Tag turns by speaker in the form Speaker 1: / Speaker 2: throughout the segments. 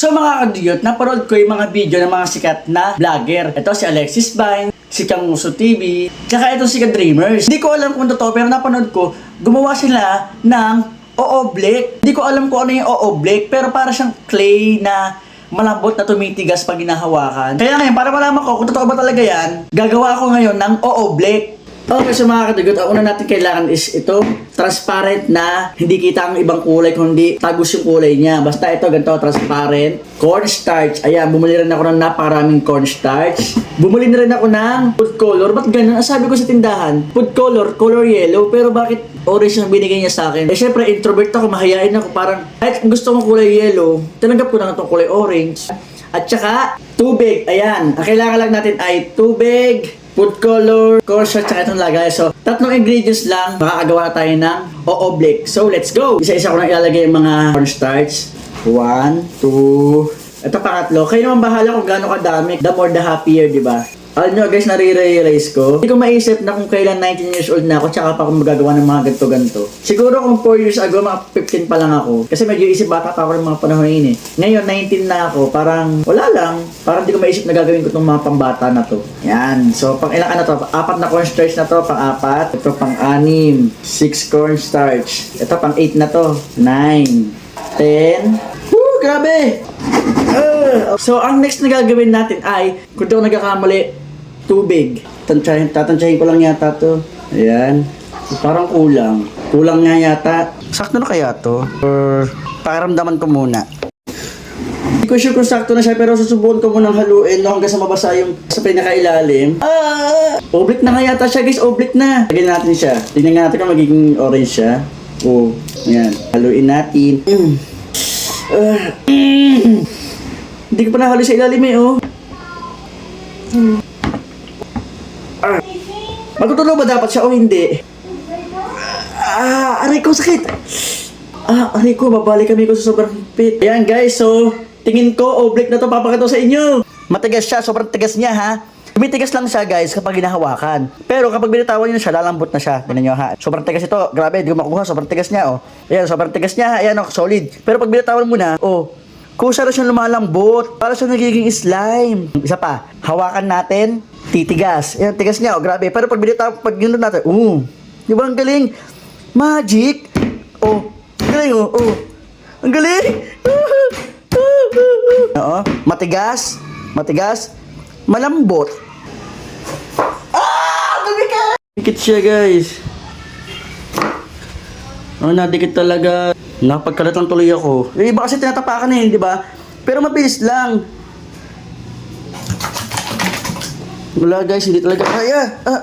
Speaker 1: So mga kadiyot, napanood ko yung mga video ng mga sikat na vlogger. Ito si Alexis Vine, si Kanguso TV, tsaka ito si Dreamers. Hindi ko alam kung totoo pero napanood ko, gumawa sila ng ooblek. Hindi ko alam kung ano yung ooblek pero para siyang clay na malambot na tumitigas pag ginahawakan. Kaya ngayon, para malaman ko kung totoo ba talaga yan, gagawa ako ngayon ng ooblek. Okay, so mga katigot, ang una natin kailangan is ito, transparent na, hindi kita ang ibang kulay, kundi tagus yung kulay niya. Basta ito, ganito, transparent. Cornstarch, ayan, bumili rin ako ng napakaraming cornstarch. Bumili na rin ako ng food color. Ba't ganun? Ang sabi ko sa tindahan, food color, color yellow, pero bakit orange ang binigay niya sa akin? Eh, syempre, introvert ako, mahayain ako, parang, kahit gusto kong kulay yellow, tinanggap ko na itong kulay orange. At saka, tubig. Ayan. Ang kailangan lang natin ay tubig, food color, cornstarch, tsaka itong lagay. So, tatlong ingredients lang, makakagawa tayo ng ooblek. So, let's go! Isa-isa ko na ilalagay yung mga cornstarch. One, two, ito pangatlo. Kayo naman bahala kung gaano kadami. The more the happier, di ba? Alam nyo guys, nare-realize ko. Hindi ko maisip na kung kailan 19 years old na ako, tsaka pa ako magagawa ng mga ganito-ganito. Siguro kung 4 years ago, mga 15 pa lang ako. Kasi medyo isip bata pa ako ng mga panahon yun eh. Ngayon, 19 na ako, parang wala lang. Parang hindi ko maisip na gagawin ko itong mga pambata na to. Yan. So, pang ilang ano to? Apat na cornstarch na to, pang apat. Ito pang anim. 6 cornstarch. Ito pang 8 na to. 9. 10. Woo! Grabe! Uh, so, ang next na gagawin natin ay, kung ako nagkakamali, tubig. Tansyahin, tatansyahin ko lang yata to. Ayan. Parang kulang. Kulang nga yata. Sakto na kaya to? Or pakiramdaman ko muna. Hindi ko sure kung sakto na siya pero susubukan ko munang haluin no, hanggang sa mabasa yung sa pinakailalim. Ah! Oblique na nga yata siya guys, oblique na. Lagyan natin siya. Tingnan natin kung magiging orange siya. Oh, ayan. Haluin natin. Mm. Ah. Mm. Hindi ko pa nahalo sa ilalim eh, oh. Ah. Matutunaw ba dapat siya o hindi? Ah, aray ko sakit. Ah, aray ko, babalik kami ko sa sobrang pit. Ayan guys, so tingin ko oblique na to papakita sa inyo. Matigas siya, sobrang tigas niya ha. Tumitigas lang siya guys kapag hinahawakan. Pero kapag binitawan niyo siya, lalambot na siya. Tingnan niyo ha. Sobrang tigas ito. Grabe, di ko makuha. Sobrang tigas niya oh. Ayan, sobrang tigas niya. Ayan oh, solid. Pero pag binitawan mo na, oh, kusa na siyang lumalambot. Para siya nagiging slime. Isa pa, hawakan natin, titigas. Ayan, tigas niya oh, grabe. Pero pag binitawan, pag yun natin, uh, di ba ang galing? Magic! Oh, galing oh, oh. Ang galing! Oo, matigas, matigas, malambot. Ah! Dumikit! Dikit siya, guys. Oh, nadikit talaga. Napagkalat lang tuloy ako. Yung iba kasi tinatapakan eh, di ba? Pero mabilis lang. Wala guys, hindi talaga kaya. Ah.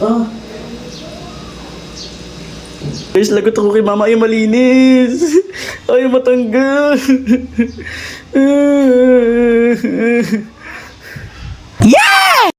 Speaker 1: Ah. Guys, lagot ako kay mama. Ay, malinis. Ay, matanggal. yeah!